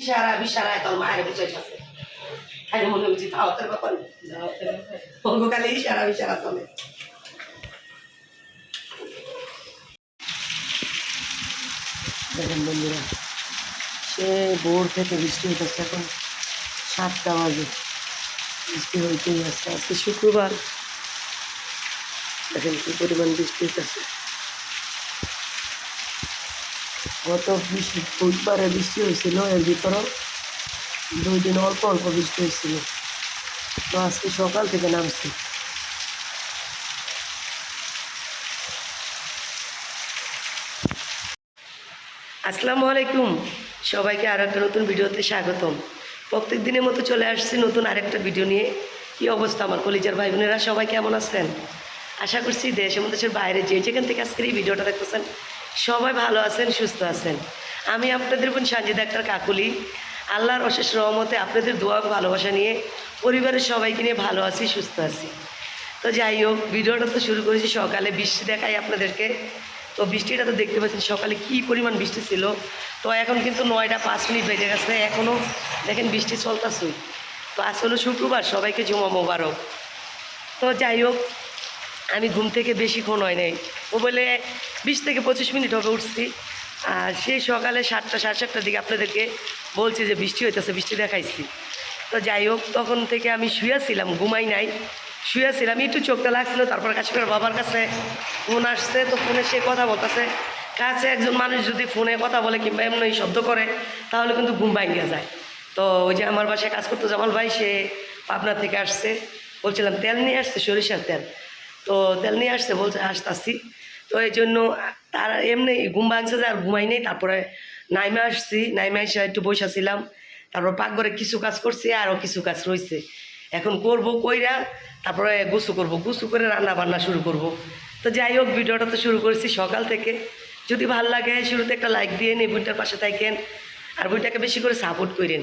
ইশারা বিশারায় তোর মায়ের বুঝাইতেছে খালি মনে বুঝি তাওতের ব্যাপার খালি ইশারা বিশারা চলে। দেখেন বন্ধুরা, সে ভোর থেকে বৃষ্টি হইতেছে এখন সাতটা বাজে। বৃষ্টি হইতেই আছে, আজকে শুক্রবার। দেখেন কি পরিমাণ বৃষ্টি হইতেছে। গত বুধবারে বৃষ্টি হয়েছিল, এর ভিতরেও দুই দিন অল্প অল্প বৃষ্টি হয়েছিল। তো আজকে সকাল থেকে নামছি। আসসালামু আলাইকুম। সবাইকে আর একটা নতুন ভিডিওতে স্বাগতম। প্রত্যেক দিনের মতো চলে আসছি নতুন আরেকটা ভিডিও নিয়ে। কী অবস্থা আমার কলিজার ভাই বোনেরা? সবাই কেমন আছেন? আশা করছি দেশ এবং দেশের বাইরে যে যেখান থেকে আজকের এই ভিডিওটা দেখতেছেন সবাই ভালো আছেন, সুস্থ আছেন। আমি আপনাদের বোন সানজিদা আক্তার কাকুলি। আল্লাহর অশেষ রহমতে আপনাদের দোয়া ভালোবাসা নিয়ে পরিবারের সবাইকে নিয়ে ভালো আছি, সুস্থ আছি। তো যাই হোক, ভিডিওটা তো শুরু করেছি সকালে, বৃষ্টি দেখাই আপনাদেরকে। তো বৃষ্টিটা তো দেখতে পাচ্ছেন, সকালে কি পরিমাণ বৃষ্টি ছিল। তো এখন কিন্তু নয়টা পাঁচ মিনিট বেজে গেছে এখনও দেখেন বৃষ্টি চলতেছই তো আজ হলো শুক্রবার, সবাইকে জমা মোবারক। তো যাই হোক আমি ঘুম থেকে বেশিক্ষণ হয় নাই। ও বলে, বিশ থেকে পঁচিশ মিনিট হবে, উঠছি। আর সেই সকালে সাতটা, সাড়ে সাতটার দিকে আপনাদেরকে বলছি যে, বৃষ্টি হইতেছে, বৃষ্টি দেখাইছি। তো যাই হোক, তখন থেকে আমি শুয়েছিলাম ঘুমাই নাই। শুয়েছিলাম একটু চোখটা লাগছিল, তারপর কাশ্মীর বাবার কাছে ফোন আসছে। তো ফোনে সে কথা বলতেছে, কাছে একজন মানুষ যদি ফোনে কথা বলে কিংবা এমনি শব্দ করে, তাহলে কিন্তু ঘুম ভাঙিয়ে যায়। তো ওই যে আমার বাসায় কাজ করতো জামাল ভাই, সে পাবনা থেকে আসছে। বলছিলাম, তেল নিয়ে আসছে, সরিষার তেল। তো তেল নিয়ে আসছে বলছে, আসতেছি। তো এই জন্য তার এমনি ঘুম ভাঙছে যে আর ঘুমাই নেই। তারপরে নাইমে আসছি, নাইমে এসে একটু বসেছিলাম তারপর পাকঘরে কিছু কাজ করছি, আরও কিছু কাজ রয়েছে এখন করব কইরা, তারপরে গুছু করব। গুছু করে রান্না বান্না শুরু করব। তো যাই হোক, ভিডিওটা তো শুরু করেছি সকাল থেকে। যদি ভালো লাগে, শুরুতে একটা লাইক দিয়ে এই বইটার পাশে থাকেন। আর বইটাকে বেশি করে সাপোর্ট করেন।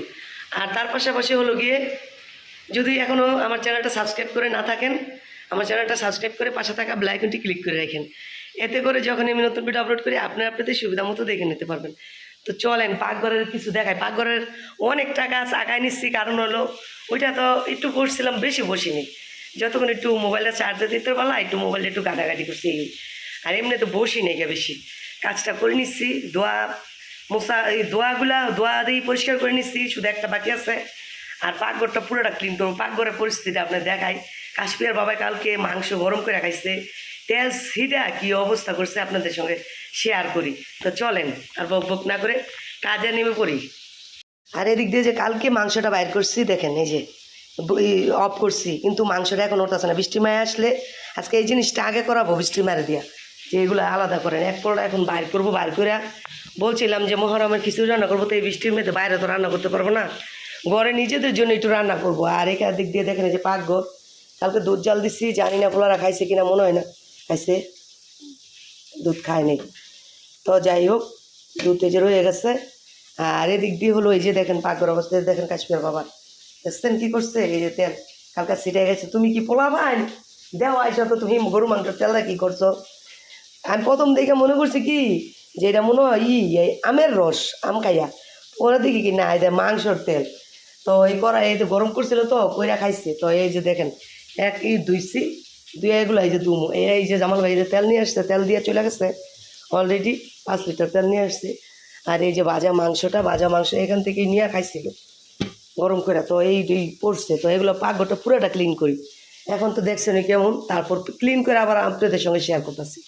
আর তার পাশাপাশি হলো গিয়ে, যদি এখনও আমার চ্যানেলটা সাবস্ক্রাইব করে না থাকেন আমার চ্যানেলটা সাবস্ক্রাইব করে পাশে থাকা ব্লাইকনটি ক্লিক করে রাখেন। এতে করে যখন আমি নতুন ভিডিও আপলোড করি, আপনার আপনাদের সুবিধা মতো দেখে নিতে পারবেন। তো চলেন, পাকঘরের কিছু দেখায় পাকঘরের অনেক টাকা আগায় নিচ্ছি। কারণ হলো, ওইটা তো একটু করছিলাম বেশি বসিনি। যতক্ষণ একটু মোবাইলটা চার্জে দিতে পারলাম, একটু মোবাইলটা একটু গাটাগাটি করছি। এই আর এমনি তো বসি নেই গে বেশি। কাজটা করে নিচ্ছি, দোয়া মশা এই দোয়াগুলা, দোয়া দিয়ে পরিষ্কার করে নিচ্ছি, শুধু একটা বাকি আছে। আর পাকঘরটা পুরোটা ক্লিন করব। পাকঘরের পরিস্থিতি আপনার দেখাই। কাশ্মীর বাবা কালকে মাংস গরম করে খাইছে। তেল সিটা কি অবস্থা করছে আপনাদের সঙ্গে শেয়ার করি। তো চলেন, আর বক বক না করে কাজে নেমে পড়ি। আর এদিক দিয়ে যে কালকে মাংসটা বাইর করছি, দেখেন এই যে অফ করছি, কিন্তু মাংসটা এখন ওঠাচ্ছে না। বৃষ্টি মায় আসলে আজকে এই জিনিসটা আগে করাবো বৃষ্টি মারে দিয়া। যে এগুলো আলাদা করেন, এক পরোটা এখন বাইর করব, বাইর করে বলছিলাম যে মহরমের কিছু রান্না করব, তো এই বৃষ্টির মধ্যে বাইরে তো রান্না করতে পারব না। ঘরে নিজেদের জন্য একটু রান্না করব। আর এখানে দিক দিয়ে দেখেন যে পাকঘর কালকে দুধ জাল দিচ্ছি জানি না পোলারা খাইছে কিনা, মনে হয় না। খাইছে। দুধ খায় নেই। তো যাই হোক, দুধ এই যে রয়ে গেছে। আর এদিক দিয়ে হলো এই যে দেখেন পাকঘর অবস্থা দেখেন কাশ্মীর বাবা দেখছেন কি করছে? এই যে তেল। কালকে ছিটে গেছে। তুমি কি পোলা ভাই? দেও আইসা তো তুমি গরু মাংসের তেলটা কি করছ? আমি প্রথম দেখে মনে করছি কি? যে এটা মনে হয় ই আমের রস, আম খাইয়া। ওরা দেখি কি না এটা মাংসর তেল। তো এই করা এই তো গরম করছিল তো, কইরা খাইছে। তো এই যে দেখেন এক ই দুইছি দুই এগুলো এই যে দুমো, এই যে জামাল ভাই যে তেল নিয়ে আসছে, তেল দিয়ে চলে গেছে। অলরেডি পাঁচ লিটার তেল নিয়ে আসছে। আর এই যে ভাজা মাংসটা, ভাজা মাংস এখান থেকে নিয়ে খাইছিল। গরম করে তো এই এই পড়ছে, তো এগুলো পাকঘরটা পুরোটা ক্লিন করি। এখন তো দেখছেন কেমন, তারপর ক্লিন করে আবার আপনাদের সঙ্গে শেয়ার করতেছি।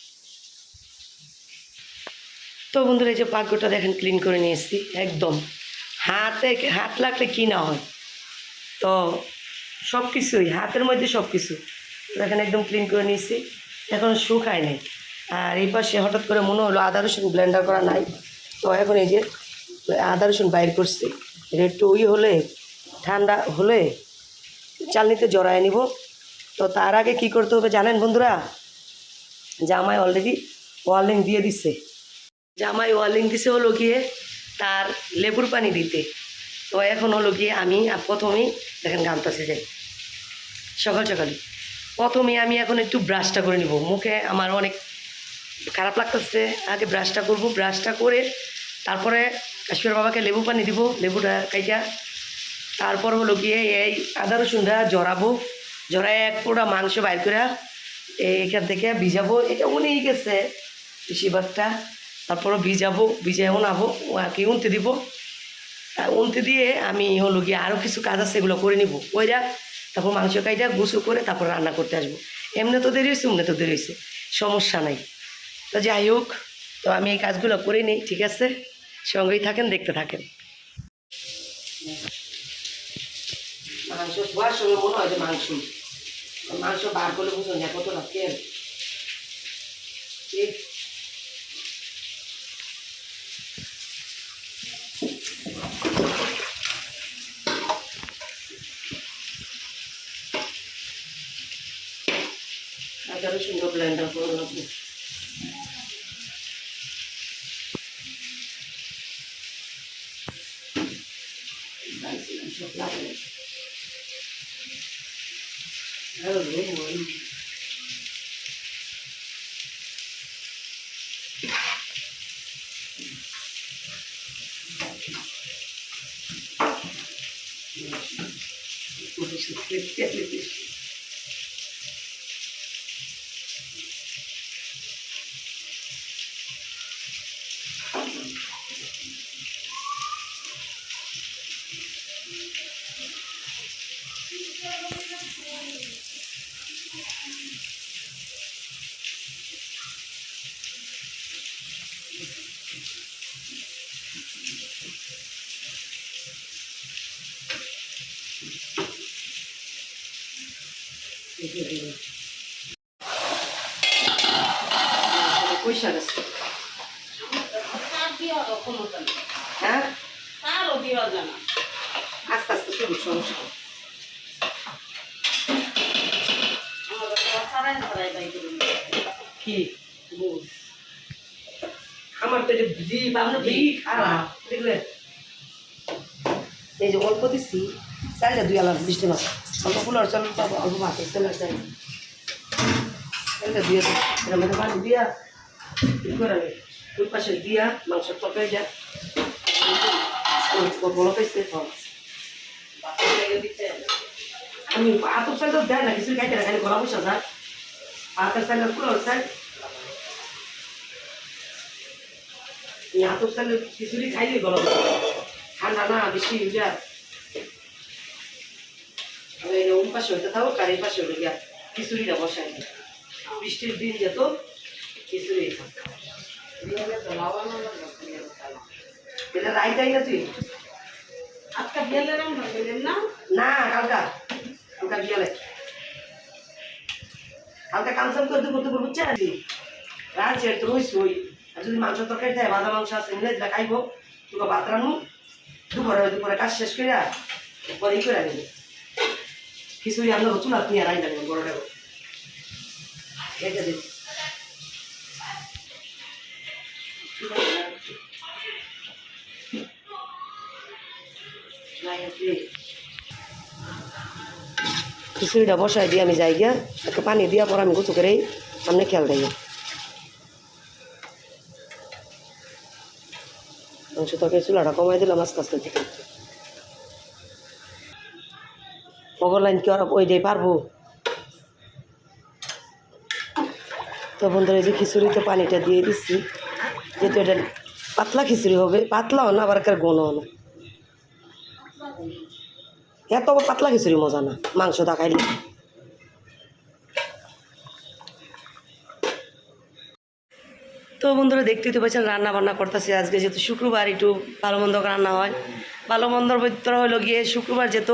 তো বন্ধুরা, এই যে পাকঘরটা দেখেন ক্লিন করে নিয়ে এসেছি একদম। হাতে হাত লাগলে কি না হয়। তো সব কিছুই হাতের মধ্যে সব কিছু দেখেন একদম ক্লিন করে নিয়েছি। এখন শুকায় নেই। আর এই পাশে হঠাৎ করে মনে হলো আদা রসুন ব্লেন্ডার করা নাই। তো এখন এই যে আদা রসুন বাইর করছি। এটা একটু ওই হলে, ঠান্ডা হলে চালনিতে জড়ায় নিব। তো তার আগে কি করতে হবে জানেন বন্ধুরা? জামাই অলরেডি ওয়ার্লিং দিয়ে দিচ্ছে জামাই ওয়ার্লিং দিছে হলো গিয়ে তার লেবুর পানি দিতে। তো এখন হলো গিয়ে আমি প্রথমেই দেখেন গামতাছে যাই সকাল সকালে। প্রথমে আমি এখন একটু ব্রাশটা করে নিব। মুখে আমার অনেক খারাপ লাগতেছে। আগে ব্রাশটা করব ব্রাশটা করে তারপরে কাশ্মীর বাবাকে লেবু পানি দিব, লেবুটা কাইটা তারপর হলো গিয়ে এই আদা রসুনটা জড়াবো। জড়ায় এক পোড়া মাংস বাইর করে এখান থেকে ভিজাবো। এটা উনেই গেছে, বেশিরভাগটা। তারপরও ভিজাবো ভিজায় উনাবো ওকে উনতে দিব। উনতে দিয়ে আমি হলো গিয়ে আরও কিছু কাজ আছে, এগুলো করে নিব। ওইরা তারপর মাংস কাইটা গুছু করে তারপর রান্না করতে আসব। এমনি তো দেরি হয়েছে এমনি তো দেরি হয়েছে সমস্যা নাই। তো যাই হোক, তো আমি এই কাজগুলো করে নিই, ঠিক আছে? সঙ্গেই থাকেন, দেখতে থাকেন। মাংস ধোয়ার সময় মনে হয় যে মাংস। মাংস বার করলে বুঝুন না কতটা তেল এই আদা রসুন ব্লেন্ডার করে রাখব সব পয়সা গেছে হ্যাঁ আস্তে আস্তে শুরু সমস্যা কি আমার তো জি বাবু খারাপ দেখলে এই যে অল্প দিচ্ছি চালটা দুই আলাদা বৃষ্টি মাছ চাল পাবো অল্প মাছ তেলের চাল চালটা দিয়ে দিই মধ্যে পানি দিয়া করে ওই পাশে দিয়া মাংসের তরকারি যা বলো পাইছে আমি আতর তো দেয় না, কিছু খাইতে না, খালি গলা বসা যায়। আতর চাল ফুলার চাল আতর চাল খিচুড়ি খাইলে বসা ঠান্ডা না, বেশি যা এই ওম পাশে হইতে থাকো আর এই পাশে হইতে গিয়া খিচুড়িটা বসাই দিই। বৃষ্টির দিন যেত খিচুড়ি এটা রাইটাই না তুই? না? কালকা। কালকা বিয়ালে। কালকা কামসাম করতে করতে করব চাচ্ছি রাঁধছি একটু রইছি ওই আর যদি মাংস তরকারি থাকে ভাজা মাংস আছে মিলে যেটা খাইবো তোকে ভাত রানু দুপুরে দুপুরে কাজ শেষ করে পরে ই করে নিবি। খিচুড়ি আমরা চুলা তুই আর রাইনা নিবি বড় দেবো এটা দিবি খিচুড়িটা বসাই দিয়ে আমি যাই গিয়া, একটু পানি দিয়া পর আমি গুছু করেই সামনে খেয়াল দেয় মাংস তরকারি চুলাটা কমাই দিলাম আস্তে আস্তে। লাইন কি ওরা ওই দিয়ে পারব? তো বন্ধুরা এই যে খিচুড়িতে পানিটা দিয়ে দিচ্ছি যেহেতু এটা পাতলা খিচুড়ি হবে, পাতলাও না, আবার একটা ঘনও না। এত পাতলা খিচুড়ি মজা না, মাংস দেখাইলে। তো বন্ধুরা দেখতেই তো পাচ্ছেন রান্না বান্না করতেছি আজকে, যেহেতু শুক্রবার একটু ভালো মন্দ রান্না হয়। ভালো মন্দর ভিতরে হলো গিয়ে শুক্রবার যেত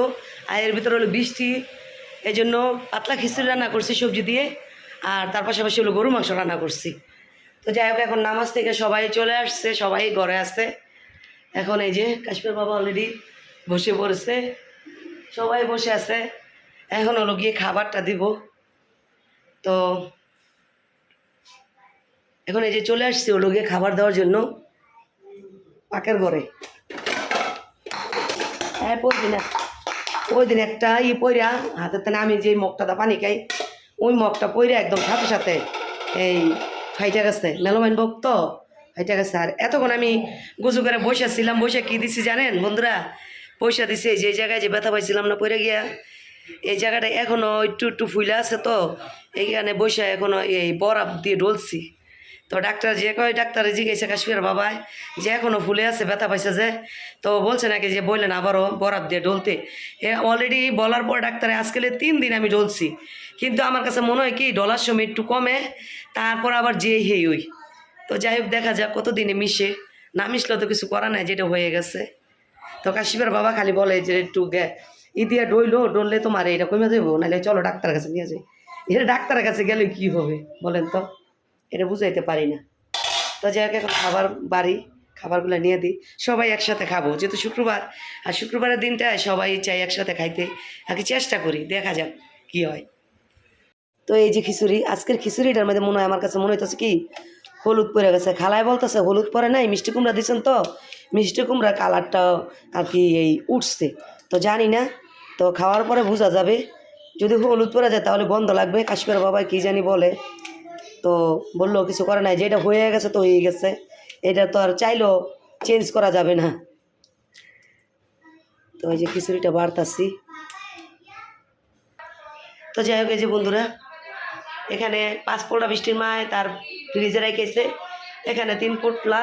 আর এর ভিতরে হলো বৃষ্টি এই জন্য পাতলা খিচুড়ি রান্না করছি সবজি দিয়ে, আর তার পাশাপাশি হলো গরু মাংস রান্না করছি। তো যাই হোক, এখন নামাজ থেকে সবাই চলে আসছে, সবাই ঘরে আছে। এখন এই যে কাশ্মীর বাবা অলরেডি বসে পড়েছে, সবাই বসে আছে। এখন হলো গিয়ে খাবারটা দিব। তো এখন এই যে চলে আসছি হলো গিয়ে খাবার দেওয়ার জন্য পাকের ঘরে। হ্যাঁ দিন এক- ওই দিন একটা ই পইরা হাতে তেনে আমি যে মগটা পানি খাই, ওই মগটা পইরা একদম সাথে সাথে এই ফাইটা গেছে। মেলোমাইন বক তো? এটা গেছে। আর এতক্ষণ আমি গুজু করে বসে ছিলাম। বসে কি দিছি জানেন বন্ধুরা? পয়সা দিছে যে জায়গায় যে ব্যথা পাইছিলাম না পড়ে গিয়া। এই জায়গাটা এখনও একটু একটু ফুলে আছে তো। এইখানে বসে এখনও এই বরফ দিয়ে ডলছি। তো ডাক্তার যে কয় ডাক্তারে জিজ্ঞেসে কাশ্মীর বাবায় যে এখনও ফুলে আছে, ব্যথা পাইছে যে। তো বলছে নাকি যে বললেন আবারও বরফ দিয়ে ডলতে। এ অলরেডি বলার পর ডাক্তারে আজকাল তিন দিন আমি ডলছি। কিন্তু আমার কাছে মনে হয় কি, ডলার সময় একটু কমে, তারপর আবার যে হেই ওই। তো যাই হোক, দেখা যাক কত দিনে মিশে। না মিশলে তো কিছু করা নাই, যেটা হয়ে গেছে। তো কাশিমের বাবা খালি বলে যে একটু গে, ই দিয়ে ডইলো, ডললে তোমার এটা কমে দেবো নাহলে চলো ডাক্তারের কাছে নিয়ে যাই। এটা ডাক্তারের কাছে গেলে কি হবে, বলেন তো? এটা বুঝাইতে পারি না। তো যাই হোক, এখন খাবার বাড়ি, খাবারগুলো নিয়ে দিই। সবাই একসাথে খাব, যেহেতু শুক্রবার। আর শুক্রবারের দিনটায় সবাই চাই একসাথে খাইতে। আগে চেষ্টা করি, দেখা যাক কি হয়। তো এই যে খিচুড়ি, আজকের খিচুড়িটার মধ্যে মনে হয় আমার কাছে মনে হইতেছে কি, হলুদ পরে গেছে। খালায় বলতেছে, হলুদ পরে নাই, মিষ্টি কুমড়া দিচ্ছেন তো? মিষ্টি কুমড়া কালারটা আর কি এই উঠছে। তো জানি না, তো খাওয়ার পরে বোঝা যাবে। যদি হলুদ পরে যায় তাহলে গন্ধ লাগবে। কাশ্মীর বাবা কি জানি বলে। তো বলল, কিছু করে নাই, যেটা হয়ে গেছে তো হয়ে গেছে। এটা তো আর চাইলেও চেঞ্জ করা যাবে না। তো এই যে খিচুড়িটা বাড়তাছি। তো যাই হোক, এই যে বন্ধুরা, এখানে পাঁচ পোটলা বৃষ্টির মায় তার ফ্রিজে রেখেছে। এখানে তিন পোটলা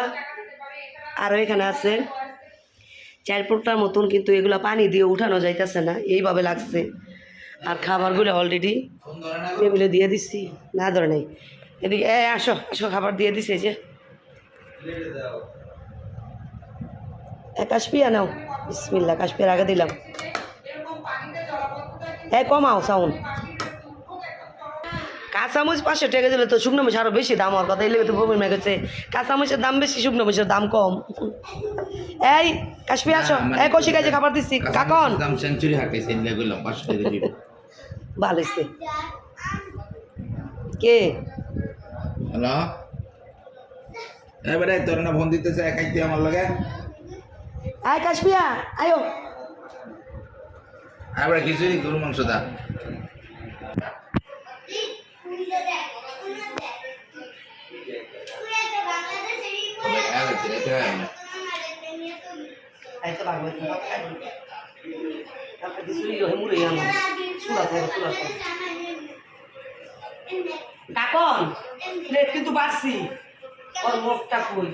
আরও এখানে আছে চার পোটলার মতন, কিন্তু এগুলো পানি দিয়ে উঠানো যাইতেছে না, এইভাবে লাগছে। আর খাবারগুলো অলরেডি টেবিলে দিয়ে দিচ্ছি না ধরে নেই। এদিকে এ আসো আসো খাবার দিয়ে দিছে যে। কাশপিয়া নাও বিসমিল্লা কাশপিয়ার আগে দিলাম। এ কমাও সাউন্ড কাঁচামরিচ পাঁচশো টাকা দিলে তো শুকনো মরিচ আরও বেশি দাম হওয়ার কথা এই লেগে তো বমি মেগেছে কাঁচামরিচের দাম বেশি শুকনো মরিচের দাম কম। এই কাশ্মীর আসো। এই কষি কাজে খাবার দিচ্ছি কাকন। দাম সেঞ্চুরি হাঁটাইছে ভালো কে? হ্যালো? এবারে তোর না ফোন দিতেছে খাইতে আমার লগে। আয়। কাশ্মীরা আয়ো এবারে খিচুড়ি গরু মাংস দা। রহে মুড়ে কাকন প্লেট কিন্তু বাড়ছি। ওর মুখটা কই?